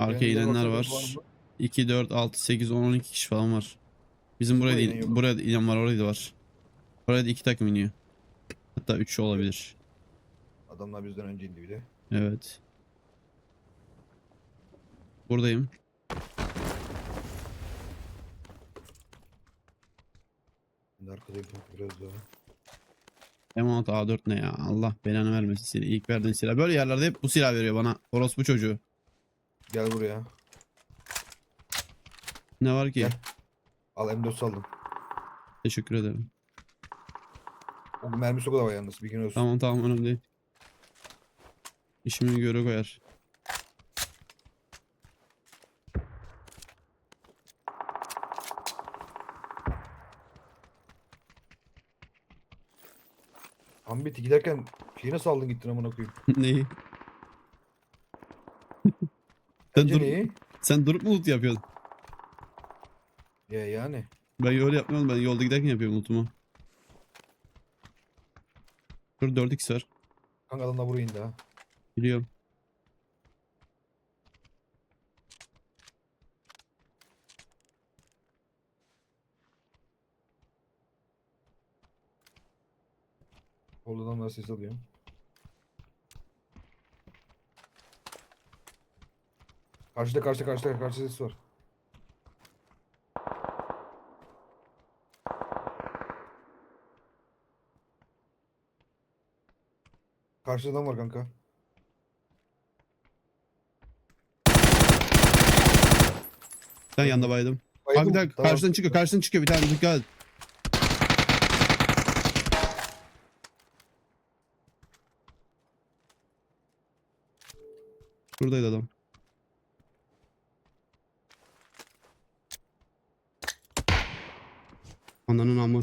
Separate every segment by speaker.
Speaker 1: Yanında
Speaker 2: inenler
Speaker 1: WhatsApp
Speaker 2: var.
Speaker 1: mı?
Speaker 2: 2, 4, 6, 8, 10, 12 kişi falan var. Bizim buraya da,
Speaker 1: Buraya
Speaker 2: in-
Speaker 1: yok.
Speaker 2: buraya da inen var oraya da var. Buraya da iki takım iniyor. Hatta 3 olabilir.
Speaker 1: Adamlar bizden önce indi bir de.
Speaker 2: Evet. Buradayım.
Speaker 1: De arkadayım biraz daha.
Speaker 2: M16 A4 ne ya? Allah belanı vermesin seni. İlk verdiğin silah. Böyle yerlerde hep bu silah veriyor bana. Orospu çocuğu.
Speaker 1: Gel buraya.
Speaker 2: Ne var ki?
Speaker 1: Gel. Al M4 saldım.
Speaker 2: Teşekkür ederim.
Speaker 1: O mermisi o kadar var yalnız. Bir gün olsun.
Speaker 2: Tamam tamam önemli değil. İşimi göre koyar.
Speaker 1: Ambiti giderken şeyi nasıl aldın gittin amına koyayım?
Speaker 2: Neyi? Sen,
Speaker 1: Bence
Speaker 2: dur,
Speaker 1: neyi?
Speaker 2: sen durup mu loot yapıyorsun?
Speaker 1: Ya yani.
Speaker 2: Ben öyle yapmıyorum. Ben yolda giderken yapıyorum lootumu. Dur 4x var.
Speaker 1: Kanka adam da buraya indi ha.
Speaker 2: Biliyorum.
Speaker 1: Orada adamlar ses alıyor. Karşıda karşıda karşıda karşıda ses var. Karşıda adam var kanka.
Speaker 2: Ben yanında baydım. Abi bir dakika
Speaker 1: Tamam.
Speaker 2: karşıdan çıkıyor. Karşıdan çıkıyor. Bir tane dikkat et. Buradaydı adam. Ananın amı.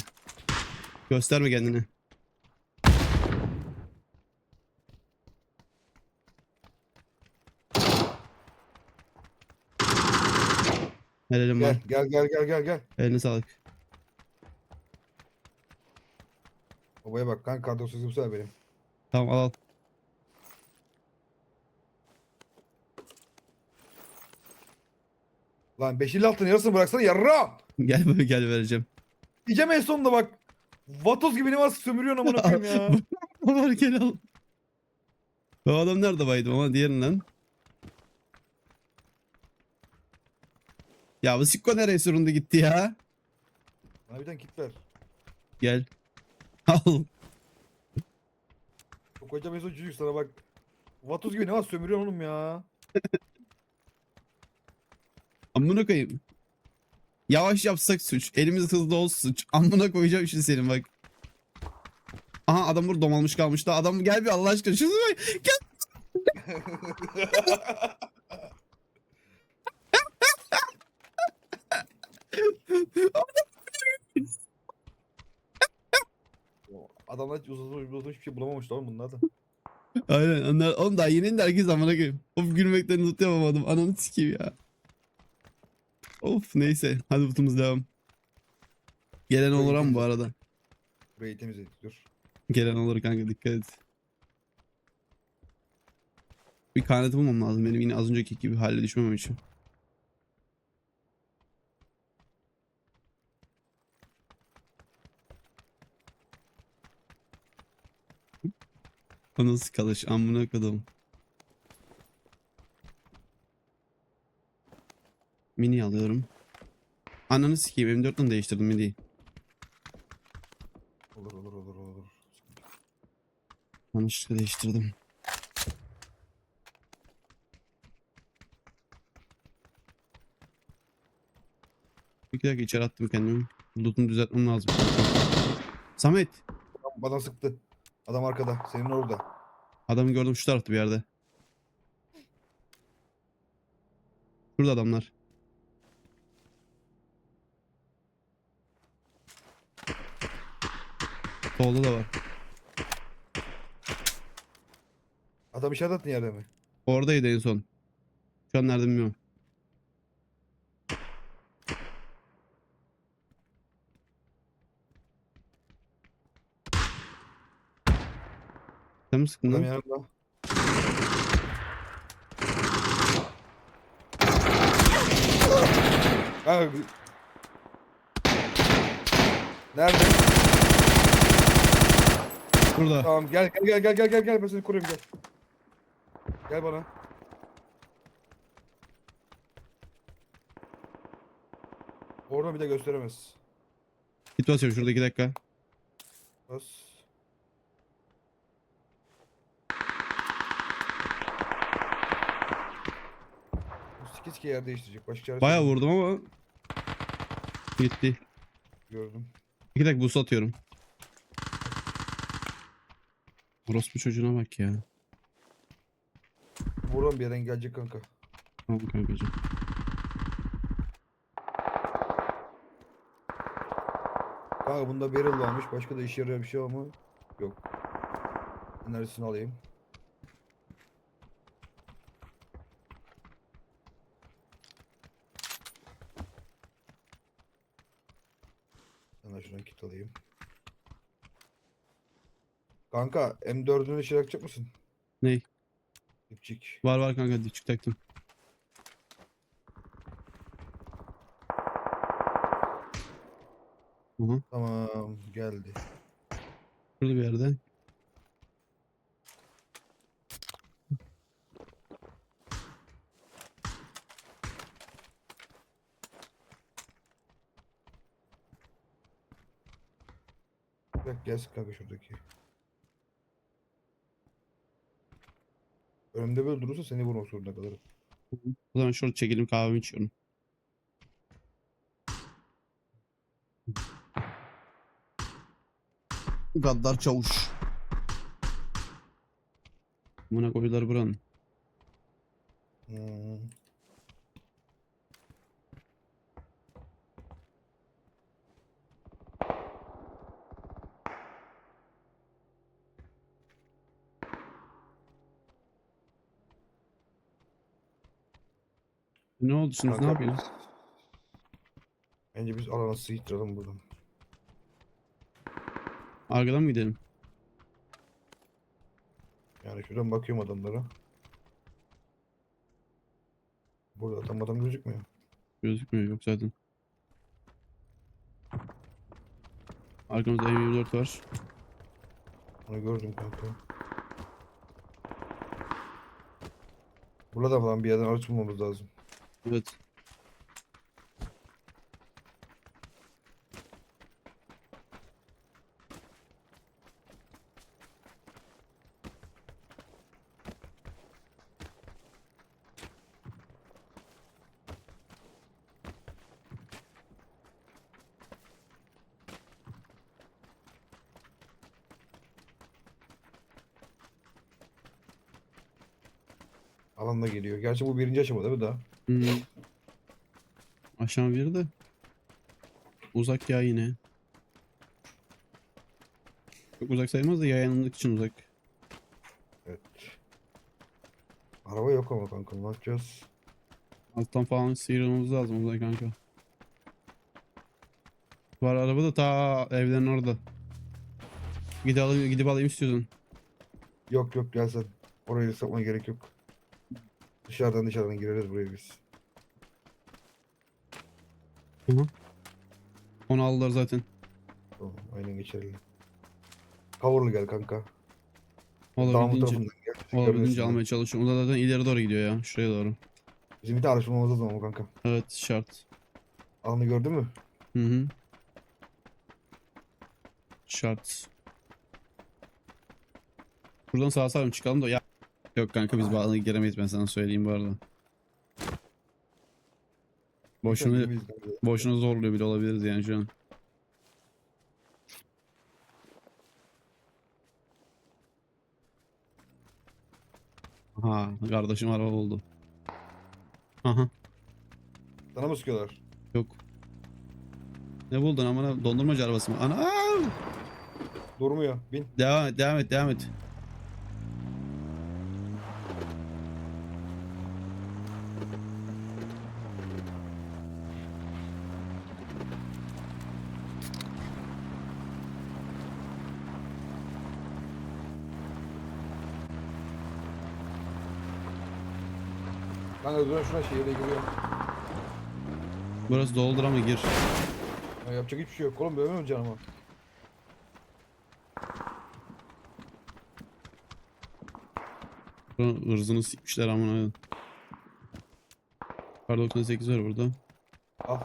Speaker 2: Gösterme kendini. Helalim var.
Speaker 1: Gel gel gel gel gel gel.
Speaker 2: Eline sağlık.
Speaker 1: Babaya bak kar 98 bu sefer benim.
Speaker 2: Tamam al al.
Speaker 1: Lan 5 altın yarısını bıraksana yarram.
Speaker 2: Gel böyle gel vereceğim.
Speaker 1: Diyeceğim en sonunda bak. Vatoz gibi ne var sömürüyorsun amına koyayım ya.
Speaker 2: Var gel al. O adam nerede baydım ama diğerinden. Ya bu sikko nereye süründü gitti ya?
Speaker 1: Bana bir tane kit ver.
Speaker 2: Gel. Al.
Speaker 1: Çok kocaman en son çocuk sana bak. Vatoz gibi ne var sömürüyorsun oğlum ya.
Speaker 2: Amına koyayım. Yavaş yapsak suç. Elimiz hızlı olsun suç. Amına koyacağım şimdi senin bak. Aha adam burada domalmış kalmış da adam gel bir Allah aşkına şunu bak. Gel.
Speaker 1: Adamlar uzun uzun hiçbir şey bulamamışlar oğlum bunlar da.
Speaker 2: Aynen onlar oğlum daha yeni indi herkes amına koyayım. Of gülmekten tut yapamadım. Ananı sikeyim ya. Of neyse hadi butumuz devam. Gelen olur ama bu arada.
Speaker 1: Burayı temizledik dur.
Speaker 2: Gelen olur kanka dikkat et. Bir kaneti bulmam lazım benim yine az önceki gibi hale düşmemem için. O nasıl kalış amına kodum. Mini alıyorum. Ananı sikeyim M4'ten değiştirdim miniyi.
Speaker 1: Olur olur olur olur.
Speaker 2: Yanlışlıkla değiştirdim. İki dakika içeri attım kendimi. Loot'unu düzeltmem lazım. Samet.
Speaker 1: Adam Bana sıktı. Adam arkada. Senin orada.
Speaker 2: Adamı gördüm şu tarafta bir yerde. Şurada adamlar. Solda da var.
Speaker 1: Adam işaret attın yerde mi?
Speaker 2: Oradaydı en son. Şu an nerede bilmiyorum. Sen mi sıktın
Speaker 1: Adam
Speaker 2: lan?
Speaker 1: yanımda. Kanka. Nerede?
Speaker 2: Burada.
Speaker 1: Tamam gel gel gel gel gel gel ben seni koruyayım gel. Gel bana. Oradan bir de gösteremez.
Speaker 2: Git basıyorum şurada 2 dakika.
Speaker 1: Bas. Sike yer değiştirecek. Başka çaresi
Speaker 2: Bayağı
Speaker 1: yok.
Speaker 2: vurdum ama gitti.
Speaker 1: Gördüm.
Speaker 2: 2 dakika boost atıyorum. Orospu çocuğuna bak ya.
Speaker 1: Buradan bir yerden gelecek kanka.
Speaker 2: Tamam kankacığım.
Speaker 1: Kanka bunda barrel varmış. Başka da işe yarıyor bir şey var mı? Yok. Enerjisini alayım. Hemen şuradan kit alayım. Kanka M4'ünü şey yakacak mısın?
Speaker 2: Ney?
Speaker 1: Dipçik.
Speaker 2: Var var kanka dipçik taktım. Aha,
Speaker 1: Tamam geldi.
Speaker 2: şurada bir yerde.
Speaker 1: Bak gelsin kanka şuradaki. Önümde böyle durursa seni vurmak zorunda kalırım.
Speaker 2: O zaman şurada çekelim kahve içiyorum. Gaddar çavuş. Buna koydular buranın.
Speaker 1: Hmm.
Speaker 2: Ne oldu şimdi ne
Speaker 1: Kanka,
Speaker 2: yapıyorsun?
Speaker 1: Bence biz alanı sıyırtıralım buradan.
Speaker 2: Arkadan mı gidelim?
Speaker 1: Yani şuradan bakıyorum adamlara. Burada adam adam gözükmüyor.
Speaker 2: Gözükmüyor yok zaten. Arkamızda M24 var.
Speaker 1: Onu gördüm kanka. Burada falan bir yerden araç bulmamız lazım.
Speaker 2: Evet.
Speaker 1: Alanda geliyor. Gerçi bu birinci aşama değil mi daha?
Speaker 2: Hmm. Aşağı bir de. Uzak ya yine. Çok uzak sayılmaz da yayanlık için uzak.
Speaker 1: Evet. Araba yok ama kanka ne yapacağız?
Speaker 2: Alttan falan sıyrılmamız lazım uzak kanka. Var araba da ta evlerin orada. Gidip alayım, gidip alayım istiyorsun.
Speaker 1: Yok yok gel sen. Orayı sapmaya gerek yok. Dışarıdan dışarıdan gireriz buraya biz.
Speaker 2: Onu aldılar zaten.
Speaker 1: Tamam aynen geçerli. Coverlı gel kanka. Dağın bu
Speaker 2: Olabildiğince,
Speaker 1: tarafından gel.
Speaker 2: olabildiğince almaya çalışıyorum. O da zaten ileri doğru gidiyor ya. Şuraya doğru.
Speaker 1: Bizim bir tane araç bulmamız lazım ama kanka.
Speaker 2: Evet şart.
Speaker 1: Alanı gördün mü?
Speaker 2: Hı hı. Şart. Buradan sağa sağa çıkalım da ya. Yok kanka biz bağlı giremeyiz ben sana söyleyeyim bu arada. Boşuna boşuna zorluyor bile olabiliriz yani şu an. Aha kardeşim araba buldu. Aha
Speaker 1: Sana mı sıkıyorlar?
Speaker 2: yok. Ne buldun amına dondurmacı arabası mı? Ana
Speaker 1: Durmuyor. Bin.
Speaker 2: devam et devam et devam et.
Speaker 1: Dur şuna şehirde giriyor.
Speaker 2: Burası doldur ama gir.
Speaker 1: Ya yapacak hiçbir şey yok oğlum böyle mi canıma?
Speaker 2: Buranın ırzını sikmişler amına. koyayım. Kar 98 var burada.
Speaker 1: Al.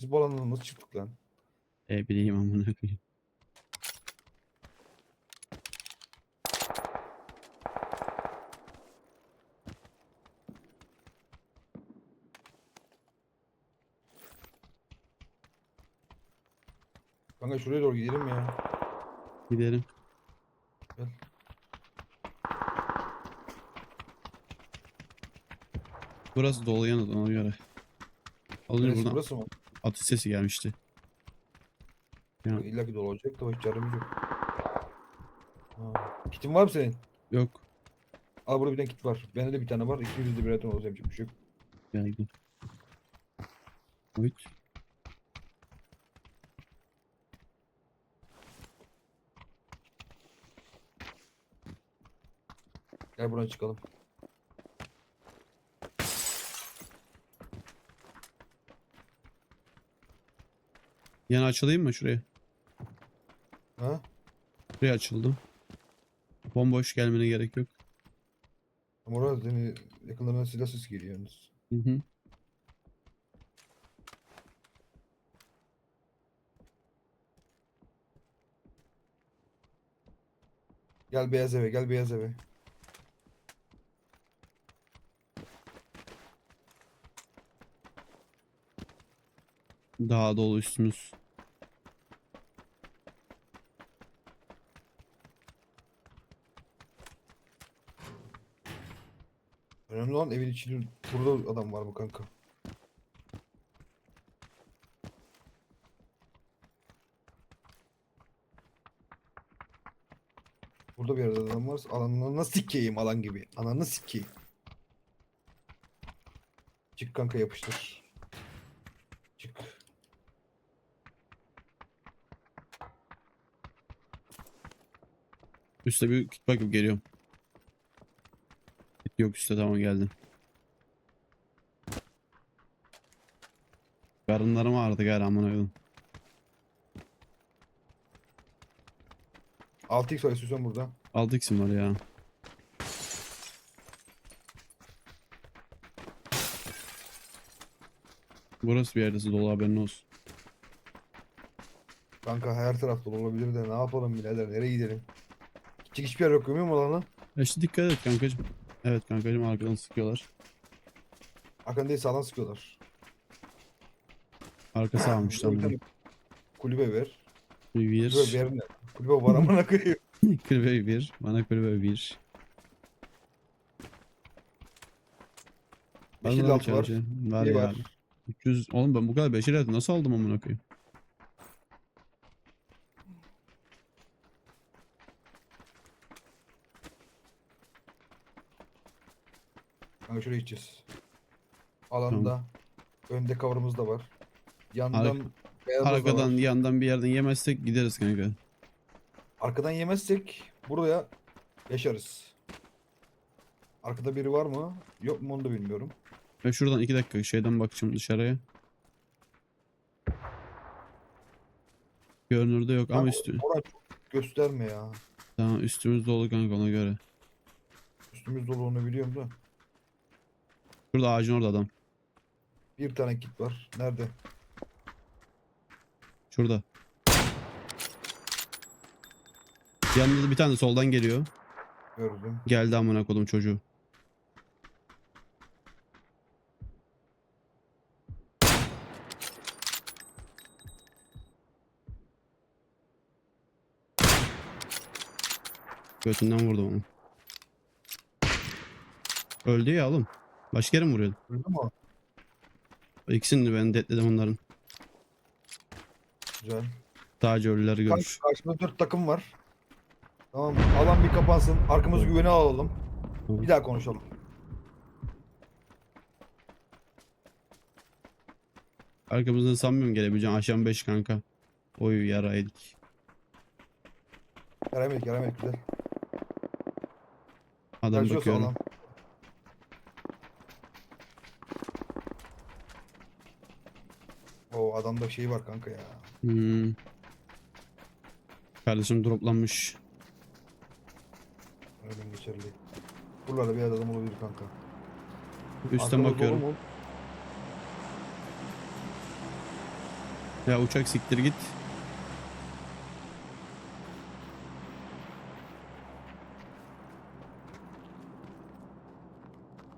Speaker 1: Biz bu alandan nasıl çıktık lan?
Speaker 2: E bileyim amına koyayım.
Speaker 1: Kanka şuraya doğru gidelim ya.
Speaker 2: Gidelim.
Speaker 1: Gel.
Speaker 2: Burası dolu yanı ona göre. Az önce
Speaker 1: Neresi
Speaker 2: buradan
Speaker 1: burası mı?
Speaker 2: atış sesi gelmişti. Ya.
Speaker 1: İlla ki dolu olacak da hiç canımız yok. Ha. Kitin var mı senin?
Speaker 2: Yok.
Speaker 1: Al burada bir tane kit var. Bende de bir tane var. İkimiz de birer tane olacak bir şey yok.
Speaker 2: Geldi. Evet.
Speaker 1: Gel buradan çıkalım.
Speaker 2: Yana açılayım mı şuraya?
Speaker 1: Ha?
Speaker 2: Şuraya açıldım. Bomboş gelmene gerek yok.
Speaker 1: Ama orada seni yakınlarına silah sesi geliyor yalnız.
Speaker 2: Hı hı.
Speaker 1: Gel beyaz eve, gel beyaz eve.
Speaker 2: Daha dolu üstümüz.
Speaker 1: Önemli olan evin içinde burada adam var mı kanka? Burada bir yerde adam varsa alanına sikeyim alan gibi. Ananı sikeyim. Çık kanka yapıştır. Çık.
Speaker 2: Üste bir git bakıp geliyorum. Yok üstte tamam geldim. Karınlarım ağrıdı gari amına koyayım.
Speaker 1: 6x var istiyorsan burada.
Speaker 2: 6x'im var ya. Burası bir yerdesi dolu haberin olsun.
Speaker 1: Kanka her tarafta olabilir de ne yapalım birader nereye gidelim? Gidecek hiçbir yer yok görmüyor musun alanı?
Speaker 2: Ya işte dikkat et kankacım. Evet kankacım arkadan sıkıyorlar.
Speaker 1: Arkan değil sağdan sıkıyorlar.
Speaker 2: Arkası almış tam.
Speaker 1: Kulübe ver.
Speaker 2: Bir.
Speaker 1: Kulübe ver ne? Kulübe var amına koyayım.
Speaker 2: Kulübe bir. Bana kulübe bir.
Speaker 1: Yeşil
Speaker 2: Var
Speaker 1: var.
Speaker 2: ya.
Speaker 1: var.
Speaker 2: 300. Oğlum ben bu kadar hayatı nasıl aldım amına koyayım?
Speaker 1: Kanka şuraya gideceğiz. Alanda. Önde cover'ımız da var. Yandan
Speaker 2: Ark-
Speaker 1: da
Speaker 2: Arkadan
Speaker 1: var.
Speaker 2: yandan bir yerden yemezsek gideriz kanka.
Speaker 1: Arkadan yemezsek buraya yaşarız. Arkada biri var mı? Yok mu onu da bilmiyorum.
Speaker 2: Ben şuradan iki dakika şeyden bakacağım dışarıya. Görünürde yok ama üstü.
Speaker 1: Çok gösterme ya.
Speaker 2: Tamam üstümüz dolu kanka ona göre.
Speaker 1: Üstümüz dolu onu biliyorum da.
Speaker 2: Şurada ağacın orada adam.
Speaker 1: Bir tane kit var. Nerede?
Speaker 2: Şurada. Yanında da bir tane soldan geliyor.
Speaker 1: Gördüm.
Speaker 2: Geldi amına kodum çocuğu. Götünden vurdum onu. Öldü ya oğlum. Başka yere mi vuruyordun?
Speaker 1: Gördün mü? o?
Speaker 2: İkisini de ben deadledim onların.
Speaker 1: Güzel.
Speaker 2: Sadece ölüleri görür.
Speaker 1: karşımda dört takım var. Tamam? Alan bir kapansın. Arkamızı güvene alalım.
Speaker 2: Tamam.
Speaker 1: Bir daha konuşalım.
Speaker 2: Arkamızdan sanmıyorum gelebileceğim. Aşağı 5 kanka. Oy yaraydık.
Speaker 1: Yaremedik yaremedik güzel.
Speaker 2: Adam
Speaker 1: Kaçıyorsa
Speaker 2: bakıyorum.
Speaker 1: alan. Adamda şey var kanka ya.
Speaker 2: Hmm. Kardeşim droplanmış.
Speaker 1: Öyle geçerli. Buralarda bir adam olabilir kanka.
Speaker 2: Üstten
Speaker 1: Arkamız
Speaker 2: bakıyorum.
Speaker 1: dolu mu?
Speaker 2: Ya uçak siktir git.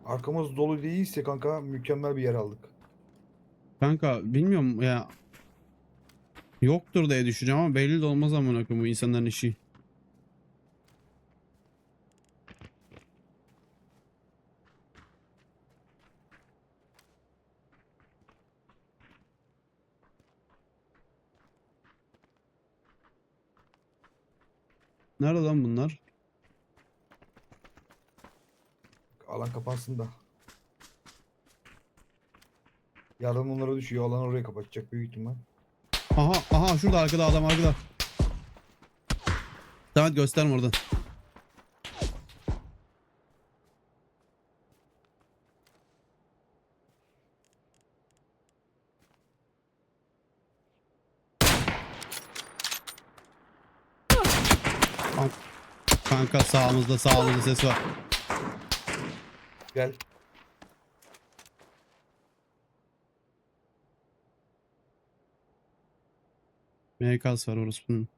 Speaker 1: Arkamız dolu değilse kanka mükemmel bir yer aldık.
Speaker 2: Kanka bilmiyorum ya. Yoktur diye düşünüyorum ama belli de olmaz amına koyayım bu insanların işi. Nerede lan bunlar?
Speaker 1: Alan kapansın da. Yarın onlara düşüyor. Alan oraya kapatacak büyük ihtimal.
Speaker 2: Aha aha şurada arkada adam arkada. Samet gösterme oradan. Kan- Kanka sağımızda sağımızda ses var.
Speaker 1: Gel.
Speaker 2: MK'sı var orospunun.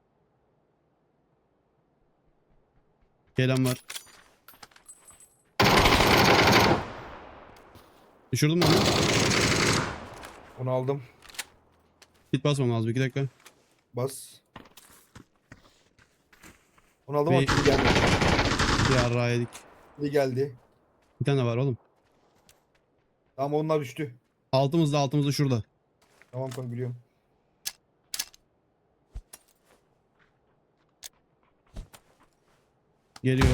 Speaker 2: Gelen var. Düşürdün mü onu?
Speaker 1: Onu aldım.
Speaker 2: Hit basmam lazım 2 dakika.
Speaker 1: Bas. Onu aldım ama pili geldi.
Speaker 2: Bir ara yedik.
Speaker 1: Pili geldi.
Speaker 2: Bir tane var oğlum.
Speaker 1: Tamam onlar düştü.
Speaker 2: Altımızda altımızda şurada.
Speaker 1: Tamam kanka biliyorum.
Speaker 2: Geliyor.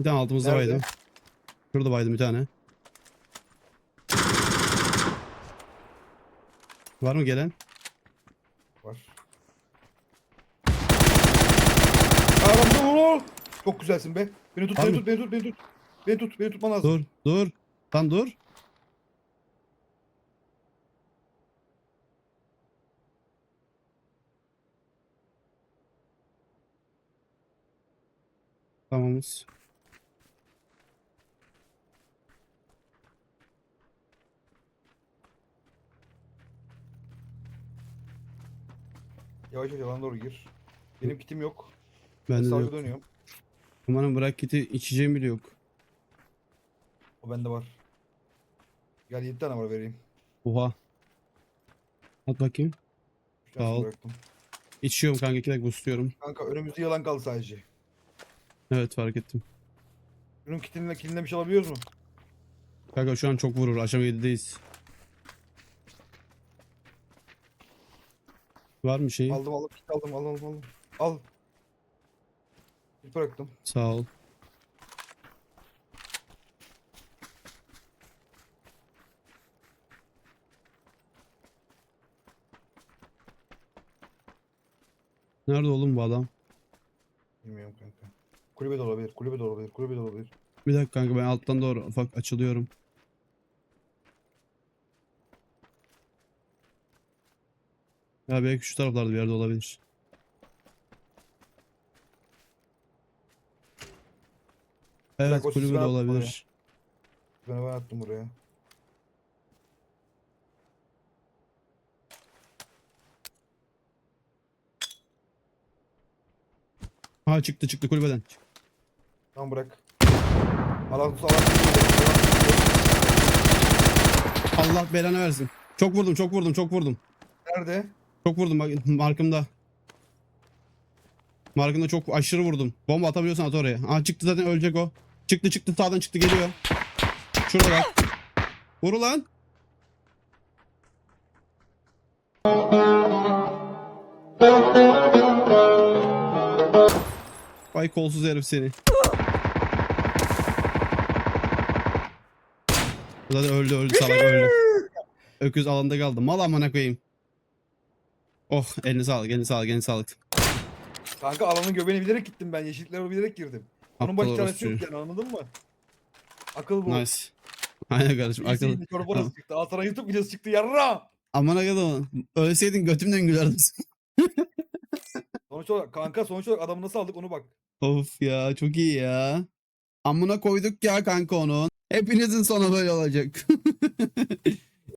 Speaker 2: Bir tane altımızda
Speaker 1: Nerede?
Speaker 2: baydım. Şurada baydım bir tane. Var mı gelen?
Speaker 1: Var. Aramda vur. Çok güzelsin be. Beni tut, beni tut, beni tut, beni tut. Beni tut, beni tutman lazım.
Speaker 2: Dur, dur. Lan dur. Tamamız.
Speaker 1: Yavaş yavaş alana doğru gir. Benim kitim yok.
Speaker 2: Bende de
Speaker 1: Sağ
Speaker 2: yok.
Speaker 1: dönüyorum.
Speaker 2: Umarım bırak kiti içeceğim bile yok.
Speaker 1: O bende var. Gel 7 tane var vereyim.
Speaker 2: Oha. At bakayım.
Speaker 1: Üç tanesini
Speaker 2: Sağ ol.
Speaker 1: bıraktım.
Speaker 2: İçiyorum kanka iki dakika istiyorum.
Speaker 1: Kanka önümüzde yalan kaldı sadece.
Speaker 2: Evet fark ettim.
Speaker 1: Bunun kitinle kilinle bir şey alabiliyoruz mu?
Speaker 2: Kanka şu an çok vurur. Aşama 7'deyiz. Var mı şey?
Speaker 1: Aldım aldım kit aldım aldım aldım. aldım. Al. Kit bıraktım.
Speaker 2: Sağ ol. Nerede oğlum bu adam?
Speaker 1: Bilmiyorum kanka. Kulübe de olabilir, kulübe de olabilir, kulübe de olabilir.
Speaker 2: Bir dakika kanka ben alttan doğru ufak açılıyorum. Ya belki şu taraflarda bir yerde olabilir. Evet
Speaker 1: ben attım
Speaker 2: olabilir.
Speaker 1: Ben ben attım buraya.
Speaker 2: Ha çıktı çıktı kulübeden.
Speaker 1: Tamam bırak. Alan tut alan.
Speaker 2: Allah belanı versin. Çok vurdum çok vurdum çok vurdum.
Speaker 1: Nerede?
Speaker 2: Çok vurdum bak markımda. Markımda çok aşırı vurdum. Bomba atabiliyorsan at oraya. Aa çıktı zaten ölecek o. Çıktı çıktı sağdan çıktı geliyor. Şurada bak. Vur ulan. Vay kolsuz herif seni. Zaten öldü öldü salak öldü. Öküz alanda kaldı. Mal amına koyayım. Oh eline sağlık eline sağlık eline sağlık.
Speaker 1: Kanka alanın göbeğine bilerek gittim ben. Yeşilliklere bilerek girdim. Onun başı
Speaker 2: Aptal
Speaker 1: çaresi yok
Speaker 2: orospu.
Speaker 1: yani anladın mı? Akıl bu.
Speaker 2: Nice. Aynen kardeşim akıllı.
Speaker 1: İyisi çorbanız çıktı. Al sana YouTube videosu çıktı yarra.
Speaker 2: Aman akıllı. Ölseydin götümden gülerdim.
Speaker 1: Sonuç olarak kanka sonuç olarak adamı nasıl aldık onu bak.
Speaker 2: Of ya çok iyi ya. Amına koyduk ya kanka onu. Hepinizin sonu böyle olacak.